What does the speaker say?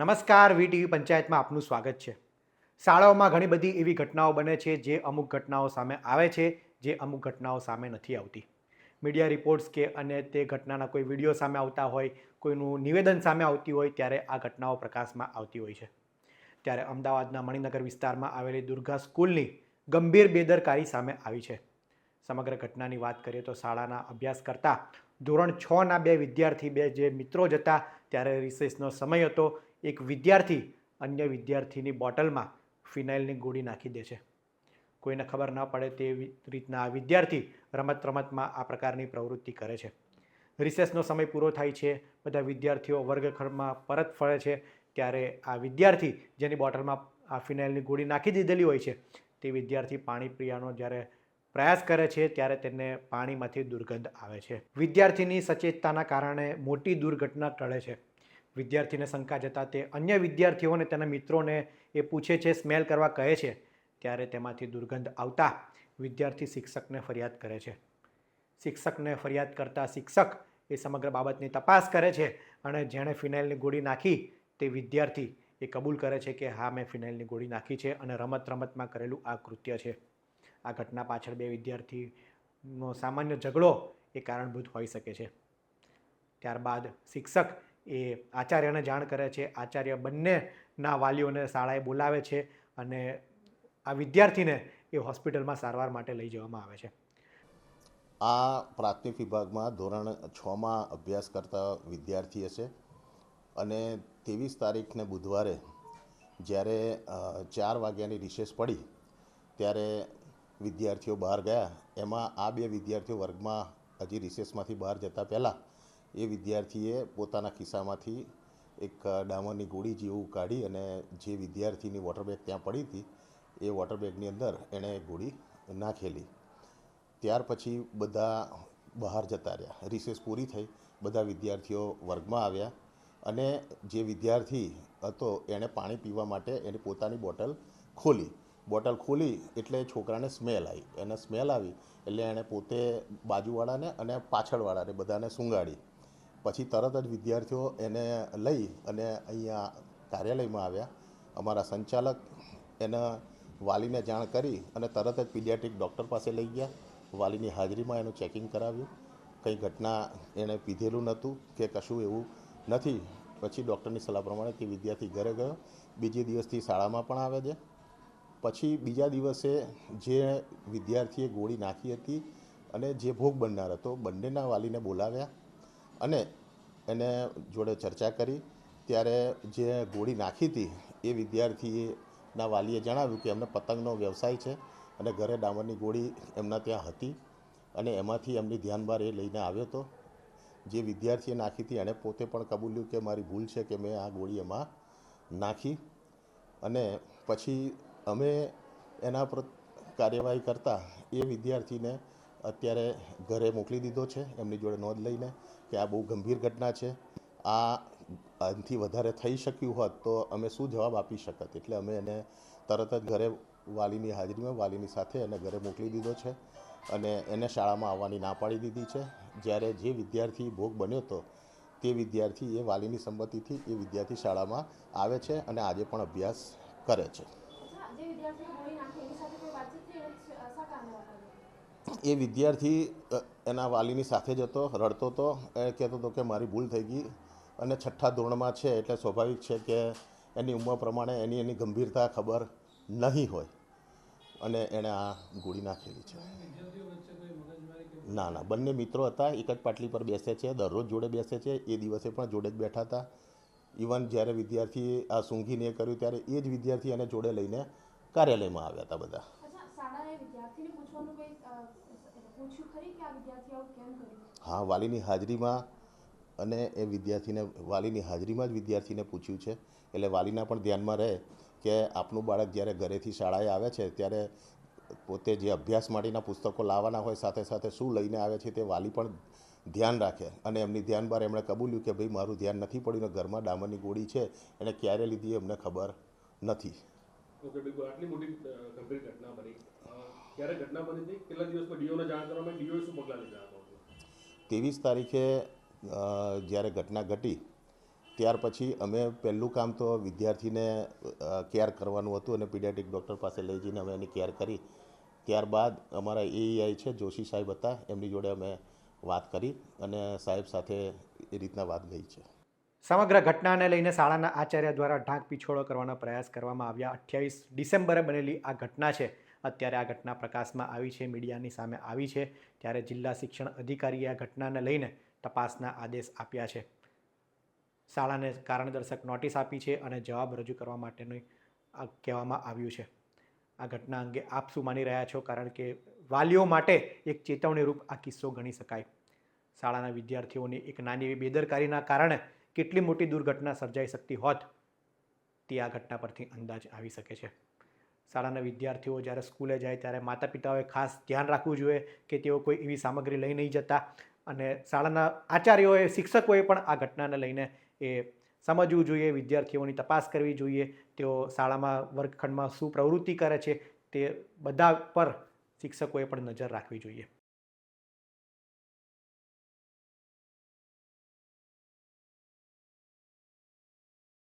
નમસ્કાર વી ટીવી પંચાયતમાં આપનું સ્વાગત છે. શાળાઓમાં ઘણી બધી એવી ઘટનાઓ બને છે જે અમુક ઘટનાઓ સામે આવે છે, જે અમુક ઘટનાઓ સામે નથી આવતી. મીડિયા રિપોર્ટ્સ કે અને તે ઘટનાના કોઈ વીડિયો સામે આવતા હોય, કોઈનું નિવેદન સામે આવતી હોય ત્યારે આ ઘટનાઓ પ્રકાશમાં આવતી હોય છે. ત્યારે અમદાવાદના મણિનગર વિસ્તારમાં આવેલી દુર્ગા સ્કૂલની ગંભીર બેદરકારી સામે આવી છે. સમગ્ર ઘટનાની વાત કરીએ તો શાળાના અભ્યાસ કરતા ધોરણ છના બે વિદ્યાર્થી બે જે મિત્રો જ હતા, ત્યારે રિસેસનો સમય હતો એક વિદ્યાર્થી અન્ય વિદ્યાર્થીની બોટલમાં ફિનાઇલની ગોળી નાખી દે છે. કોઈને ખબર ન પડે તે રીતના આ વિદ્યાર્થી રમત રમતમાં આ પ્રકારની પ્રવૃત્તિ કરે છે. રિસેસનો સમય પૂરો થાય છે, બધા વિદ્યાર્થીઓ વર્ગખંડમાં પરત ફરે છે, ત્યારે આ વિદ્યાર્થી જેની બોટલમાં આ ફિનાઇલની ગોળી નાખી દીધેલી હોય છે, તે વિદ્યાર્થી પાણી પીવાનો જ્યારે પ્રયાસ કરે છે, ત્યારે તેને પાણીમાંથી દુર્ગંધ આવે છે. વિદ્યાર્થીની સચેતતાના કારણે મોટી દુર્ઘટના ટળે છે. વિદ્યાર્થીને શંકા જતા તે અન્ય વિદ્યાર્થીઓને તેના મિત્રોને એ પૂછે છે, સ્મેલ કરવા કહે છે, ત્યારે તેમાંથી દુર્ગંધ આવતા વિદ્યાર્થી શિક્ષકને ફરિયાદ કરે છે. શિક્ષકને ફરિયાદ કરતા શિક્ષક એ સમગ્ર બાબતની તપાસ કરે છે અને જેણે ફિનાઇલની ગોળી નાખી તે વિદ્યાર્થી એ કબૂલ કરે છે કે, હા, મેં ફિનાઇલની ગોળી નાખી છે અને રમત રમતમાં કરેલું આ કૃત્ય છે. આ ઘટના પાછળ બે વિદ્યાર્થીનો સામાન્ય ઝઘડો એ કારણભૂત હોઈ શકે છે. ત્યારબાદ શિક્ષક એ આચાર્યને જાણ કરે છે. આચાર્ય બંનેના વાલીઓને શાળાએ બોલાવે છે અને આ વિદ્યાર્થીને એ હોસ્પિટલમાં સારવાર માટે લઈ જવામાં આવે છે. આ પ્રાથમિક વિભાગમાં ધોરણ છમાં અભ્યાસ કરતા વિદ્યાર્થી હશે અને ત્રેવીસ તારીખને બુધવારે જ્યારે ચાર વાગ્યાની રિસેસ પડી ત્યારે વિદ્યાર્થીઓ બહાર ગયા. એમાં આ બે વિદ્યાર્થીઓ વર્ગમાં હજી રિસેસમાંથી બહાર જતા પહેલાં એ વિદ્યાર્થીએ પોતાના ખિસ્સામાંથી એક ડામરની ગોળી જેવું કાઢી અને જે વિદ્યાર્થીની વોટર બેગ ત્યાં પડી હતી, એ વોટર બેગની અંદર એણે ગોળી નાખેલી. ત્યાર પછી બધા બહાર જતા રહ્યા. રિસેસ પૂરી થઈ. બધા વિદ્યાર્થીઓ વર્ગમાં આવ્યા અને જે વિદ્યાર્થી હતો, એણે પાણી પીવા માટે એની પોતાની બોટલ ખોલી. બોટલ ખોલી એટલે છોકરાને સ્મેલ આવી. એને સ્મેલ આવી એટલે એણે પોતે બાજુવાળાને અને પાછળવાળાને બધાને સૂંઘાડી. પછી તરત જ વિદ્યાર્થીઓ એને લઈ અને અહીંયા કાર્યાલયમાં આવ્યા. અમારા સંચાલક એના વાલીને જાણ કરી અને તરત જ પીડિયાટ્રિક ડૉક્ટર પાસે લઈ ગયા. વાલીની હાજરીમાં એનું ચેકિંગ કરાવ્યું. કંઈ ઘટના એણે પીધેલું નહોતું કે કશું એવું નથી. પછી ડૉક્ટરની સલાહ પ્રમાણે તે વિદ્યાર્થી ઘરે ગયો. બીજે દિવસથી શાળામાં પણ આવે છે. પછી બીજા દિવસે જે વિદ્યાર્થીએ ગોળી નાખી હતી અને જે ભોગ બનનાર હતો, બંનેના વાલીને બોલાવ્યા. અને એને જોડે ચર્ચા કરી. ત્યારે જે ગોળી નાખી હતી એ વિદ્યાર્થીના વાલીએ જણાવ્યું કે એમને પતંગનો વ્યવસાય છે અને ઘરે ડામરની ગોળી એમના ત્યાં હતી અને એમાંથી એમની ધ્યાન બહાર એ લઈને આવ્યો હતો. જે વિદ્યાર્થીએ નાખી હતી એણે પોતે પણ કબૂલ્યું કે મારી ભૂલ છે કે મેં આ ગોળી એમાં નાખી. અને પછી અમે એના પર કાર્યવાહી કરતાં એ વિદ્યાર્થીને અત્યારે ઘરે મોકલી દીધો છે, એમની જોડે નોંધ લઈને કે આ બહુ ગંભીર ઘટના છે. આ આનાથી વધારે થઈ શક્યું હોત તો અમે શું જવાબ આપી શકત? એટલે અમે એને તરત જ ઘરે વાલીની હાજરીમાં વાલીની સાથે એને ઘરે મોકલી દીધો છે અને એને શાળામાં આવવાની ના પાડી દીધી છે. જ્યારે જે વિદ્યાર્થી ભોગ બન્યો હતો તે વિદ્યાર્થી એ વાલીની સંમતિથી એ વિદ્યાર્થી શાળામાં આવે છે અને આજે પણ અભ્યાસ કરે છે અચ્છા, જે વિદ્યાર્થીએ ગોળી નાખી એની સાથે કોઈ વાતચીત થઈ હોય છે? શા કારણે વાત કરી? એ વિદ્યાર્થી એના વાલીની સાથે જ હતો, રડતો હતો. એ કહેતો હતો કે મારી ભૂલ થઈ ગઈ અને છઠ્ઠા ધોરણમાં છે એટલે સ્વાભાવિક છે કે એની ઉંમર પ્રમાણે એની એની ગંભીરતા ખબર નહીં હોય. અને એણે આ ગોળી નાખેલી છે. ના ના, બંને મિત્રો હતા. એક જ પાટલી પર બેસે છે, દરરોજ જોડે બેસે છે. એ દિવસે પણ જોડે જ બેઠા હતા. ઇવન જ્યારે વિદ્યાર્થીએ આ સૂંઘીને એ કર્યું ત્યારે એ જ વિદ્યાર્થી એને જોડે લઈને કાર્યાલયમાં આવ્યા હતા બધા. હા વાલીની હાજરીમાં અને એ વિદ્યાર્થીને વાલીની હાજરીમાં જ વિદ્યાર્થીને પૂછ્યું છે. એટલે વાલીના પણ ધ્યાનમાં રહે કે આપનું બાળક જ્યારે ઘરેથી શાળાએ આવે છે ત્યારે પોતે જે અભ્યાસ માટેના પુસ્તકો લાવવાના હોય સાથે સાથે શું લઈને આવે છે તે વાલી પણ ધ્યાન રાખે. અને એમની ધ્યાન બહાર એમણે કબૂલ્યું કે ભાઈ મારું ધ્યાન નથી પડ્યું ને ઘરમાં ડામરની ગોળી છે એને ક્યારે લીધી એમને ખબર નથી. ઓકે બિલકુલ આટલી મોટી ગંભીર ઘટના બની. ક્યારે ઘટના બની હતી? કેટલા દિવસમાં ડીઓને જાણ કરવામાં ડીઓએ શું પગલાં લીધા ત્રેવીસ તારીખે જ્યારે ઘટના ઘટી ત્યાર પછી અમે પહેલું કામ તો વિદ્યાર્થીને કેર કરવાનું હતું અને પીડિયાટિક ડૉક્ટર પાસે લઈ જઈને અમે એની કેર કરી. ત્યારબાદ અમારા એઈઆઈ છે જોશી સાહેબ હતા એમની જોડે અમે વાત કરી અને સાહેબ સાથે એ રીતના વાત ગઈ છે. સમગ્ર ઘટનાને લઈને શાળાના આચાર્ય દ્વારા ઢાંક પીછોડો કરવાનો પ્રયાસ કરવામાં આવ્યા. અઠ્યાવીસ ડિસેમ્બરે બનેલી આ ઘટના છે. અત્યારે આ ઘટના પ્રકાશમાં આવી છે, મીડિયાની સામે આવી છે, ત્યારે જિલ્લા શિક્ષણ અધિકારીએ આ ઘટનાને લઈને તપાસના આદેશ આપ્યા છે. શાળાને કારણદર્શક નોટિસ આપી છે અને જવાબ રજૂ કરવા માટેનું કહેવામાં આવ્યું છે. આ ઘટના અંગે આપ શું માની રહ્યા છો? કારણ કે વાલીઓ માટે એક ચેતવણીરૂપ આ કિસ્સો ગણી શકાય. શાળાના વિદ્યાર્થીઓની એક નાની એવી બેદરકારીના કારણે કેટલી મોટી દુર્ઘટના સર્જાઈ શકતી હોત તે આ ઘટના પરથી અંદાજ આવી શકે છે. શાળાના વિદ્યાર્થીઓ જ્યારે સ્કૂલે જાય ત્યારે માતા પિતાઓએ ખાસ ધ્યાન રાખવું જોઈએ કે તેઓ કોઈ એવી સામગ્રી લઈ નહીં જતા. અને શાળાના આચાર્યોએ, શિક્ષકોએ પણ આ ઘટનાને લઈને એ સમજવું જોઈએ, વિદ્યાર્થીઓની તપાસ કરવી જોઈએ. તેઓ શાળામાં વર્ગખંડમાં શું પ્રવૃત્તિ કરે છે તે બધા પર શિક્ષકોએ પણ નજર રાખવી જોઈએ.